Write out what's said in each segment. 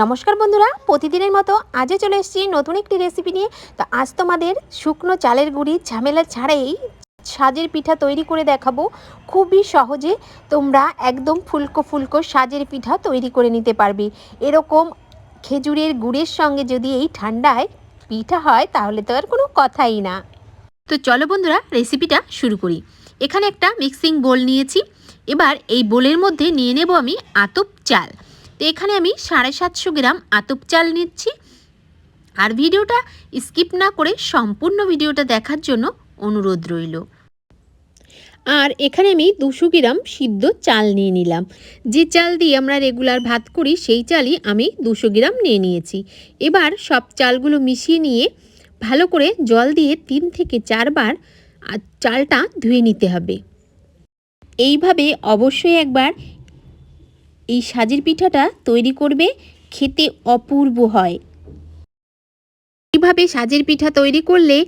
নমস্কার বন্ধুরা, প্রতিদিনের মতো আজও চলে এসেছি নতুন একটি রেসিপি নিয়ে। তো আজ তোমাদের শুকনো চালের গুঁড়ি ঝামেলা ছাড়াই সাজের পিঠা তৈরি করে দেখাবো। খুবই সহজে তোমরা একদম ফুলকো ফুলকো সাজের পিঠা তৈরি করে নিতে পারবে। এরকম খেজুরের গুড়ের সঙ্গে যদি এই ঠান্ডায় পিঠা হয়, তাহলে তো আর কোনো কথাই না। তো চলো বন্ধুরা রেসিপিটা শুরু করি। এখানে একটা মিক্সিং বোল নিয়েছি। এবার এই বোলের মধ্যে নিয়ে নেব আমি আতপ চাল। তো এখানে আমি সাড়ে সাতশো গ্রাম আতপ চাল নিচ্ছি। আর ভিডিওটা স্কিপ না করে সম্পূর্ণ ভিডিওটা দেখার জন্য অনুরোধ রইল। আর এখানে আমি দুশো গ্রাম সিদ্ধ চাল নিয়ে নিলাম। যে চাল দিয়ে আমরা রেগুলার ভাত করি, সেই চালই আমি দুশো গ্রাম নিয়ে নিয়েছি। এবার সব চালগুলো মিশিয়ে নিয়ে ভালো করে জল দিয়ে তিন থেকে চারবার চালটা ধুয়ে নিতে হবে। এইভাবে অবশ্যই একবার এই সাজের পিঠাটা তৈরি করবে, খেতে অপূর্ব হয়। এইভাবে সাজের পিঠা তৈরি করলে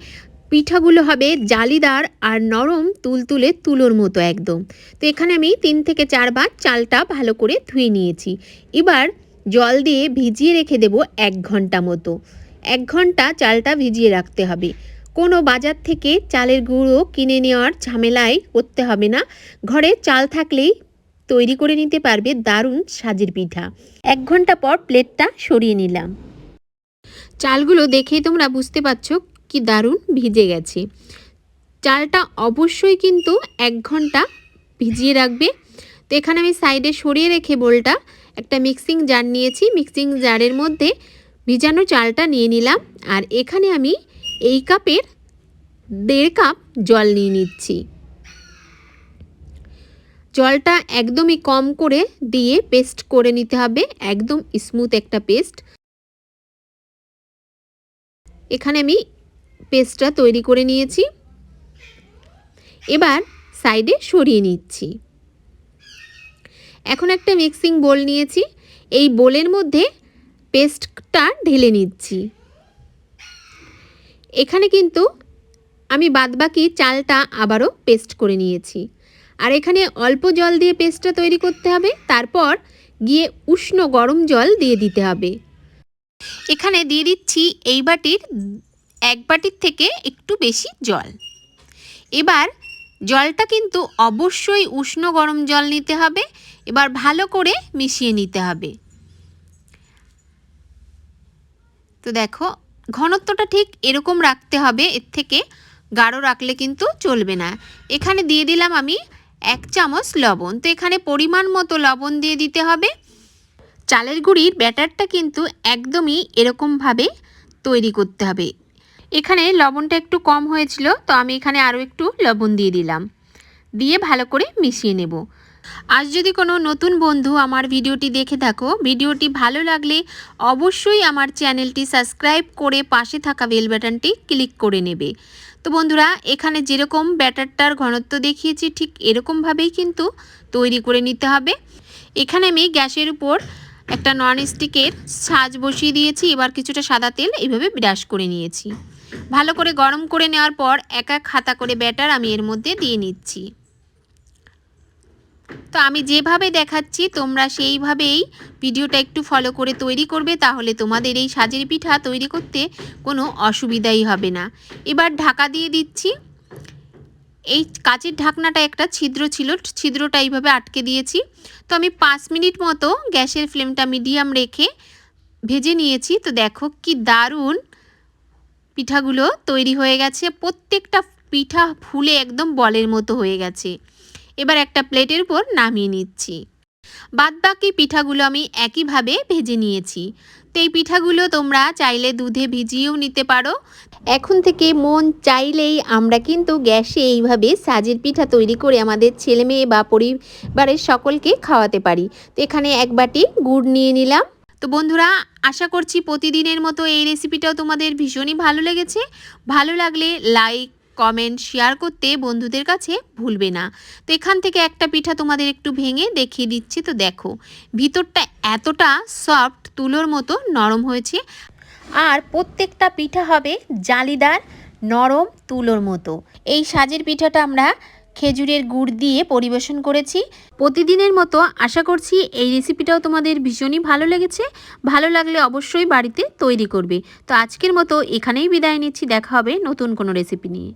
পিঠাগুলো হবে জালিদার আর নরম তুলতুলে তুলোর মতো একদম। তো এখানে আমি তিন থেকে চারবার চালটা ভালো করে ধুয়ে নিয়েছি। এবার জল দিয়ে ভিজিয়ে রেখে দেব এক ঘণ্টা মতো। এক ঘণ্টা চালটা ভিজিয়ে রাখতে হবে। কোনো বাজার থেকে চালের গুঁড়ো কিনে নেওয়ার ঝামেলায় করতে হবে না। ঘরে চাল থাকলেই তৈরি করে নিতে পারবে দারুণ সাজের পিঠা। এক ঘণ্টা পর প্লেটটা সরিয়ে নিলাম। চালগুলো দেখেই তোমরা বুঝতে পারছ কি দারুণ ভিজে গেছে। চালটা অবশ্যই কিন্তু এক ঘণ্টা ভিজিয়ে রাখবে। তো এখানে আমি সাইডে সরিয়ে রেখে বোলটা একটা মিক্সিং জার নিয়েছি। মিক্সিং জারের মধ্যে ভিজানো চালটা নিয়ে নিলাম। আর এখানে আমি এই কাপের দেড় কাপ জল নিয়ে নিচ্ছি। জলটা একদমই কম করে দিয়ে পেস্ট করে নিতে হবে, একদম স্মুথ একটা পেস্ট। এখানে আমি পেস্টটা তৈরি করে নিয়েছি। এবার সাইডে সরিয়ে নিচ্ছি। এখন একটা মিক্সিং বোল নিয়েছি, এই বোলের মধ্যে পেস্টটা ঢেলে নিচ্ছি। এখানে কিন্তু আমি বাদবাকি চালটা আবারও পেস্ট করে নিয়েছি। আর এখানে অল্প জল দিয়ে পেস্টটা তৈরি করতে হবে। তারপর গিয়ে উষ্ণ গরম জল দিয়ে দিতে হবে। এখানে দিয়ে দিচ্ছি এই বাটির, এক বাটির থেকে একটু বেশি জল। এবার জলটা কিন্তু অবশ্যই উষ্ণ গরম জল নিতে হবে। এবার ভালো করে মিশিয়ে নিতে হবে। তো দেখো, ঘনত্বটা ঠিক এরকম রাখতে হবে। এর থেকে গাঢ় রাখলে কিন্তু চলবে না। এখানে দিয়ে দিলাম আমি এক চামচ লবণ। তো এখানে পরিমাণ মতো লবণ দিয়ে দিতে হবে। চালের গুঁড়ির ব্যাটারটা কিন্তু একদমই এরকমভাবে তৈরি করতে হবে। এখানে লবণটা একটু কম হয়েছিল, তো আমি এখানে আরও একটু লবণ দিয়ে দিলাম। দিয়ে ভালো করে মিশিয়ে নেব। আজ যদি কোনো নতুন বন্ধু আমার ভিডিওটি দেখে থাকো, ভিডিওটি ভালো লাগলে অবশ্যই আমার চ্যানেলটি সাবস্ক্রাইব করে পাশে থাকা বেল বাটনটি ক্লিক করে নেবে। তো বন্ধুরা, এখানে যেরকম ব্যাটারটার ঘনত্ব দেখিয়েছি, ঠিক এরকমভাবেই কিন্তু তৈরি করে নিতে হবে। এখানে আমি গ্যাসের উপর একটা নন স্টিকের সাজ বসিয়ে দিয়েছি, এবার কিছুটা সাদা তেল এইভাবে ব্রাশ করে নিয়েছি। ভালো করে গরম করে নেওয়ার পর এক এক হাতা করে ব্যাটার আমি এর মধ্যে দিয়ে নিচ্ছি। তো আমি যেভাবে দেখাচ্ছি, তোমরা সেইভাবেই ভিডিওটা একটু ফলো করে তৈরি করবে, তাহলে তোমাদের এই সাজের পিঠা তৈরি করতে কোনো অসুবিধাই হবে না। এবার ঢাকা দিয়ে দিচ্ছি। এই কাচের ঢাকনাটা একটা ছিদ্র ছিল, ছিদ্রটা এইভাবে আটকে দিয়েছি। তো আমি পাঁচ মিনিট মতো গ্যাসের ফ্লেমটা মিডিয়াম রেখে ভেজে নিয়েছি। তো দেখো কি দারুণ পিঠাগুলো তৈরি হয়ে গেছে। প্রত্যেকটা পিঠা ফুলে একদম বলের মতো হয়ে গেছে। এবার একটা প্লেটের উপর নামিয়ে নিচ্ছি। বাদবাকি পিঠাগুলো আমি একইভাবে ভেজে নিয়েছি। তো এই পিঠাগুলো তোমরা চাইলে দুধে ভিজিয়েও নিতে পারো। এখন থেকে মন চাইলেই আমরা কিন্তু গ্যাসে এইভাবে সাজের পিঠা তৈরি করে আমাদের ছেলে মেয়ে বা পরিবারের সকলকে খাওয়াতে পারি। তো এখানে এক বাটি গুড় নিয়ে নিলাম। তো বন্ধুরা, আশা করছি প্রতিদিনের মতো এই রেসিপিটাও তোমাদের ভীষণই ভালো লেগেছে। ভালো লাগলে লাইক কমেন্ট শেয়ার করতে বন্ধুদের কাছে ভুলবে না। তো এখান থেকে একটা পিঠা তোমাদের একটু ভেঙে দেখিয়ে দিচ্ছি, তো দেখো। ভিতরটা এতটা সফট তুলোর মতো নরম হয়েছে। আর প্রত্যেকটা পিঠা হবে জালিদার, নরম, তুলোর মতো। এই সাজের পিঠাটা আমরা খেজুরের গুড় দিয়ে পরিবেশন করেছি। প্রতিদিনের মতো আশা করছি এই রেসিপিটাও তোমাদের ভীষণই ভালো লেগেছে। ভালো লাগলে অবশ্যই বাড়িতে তৈরি করবে। তো আজকের মতো এখানেই বিদায় নিচ্ছি। দেখা হবে নতুন কোনো রেসিপি নিয়ে।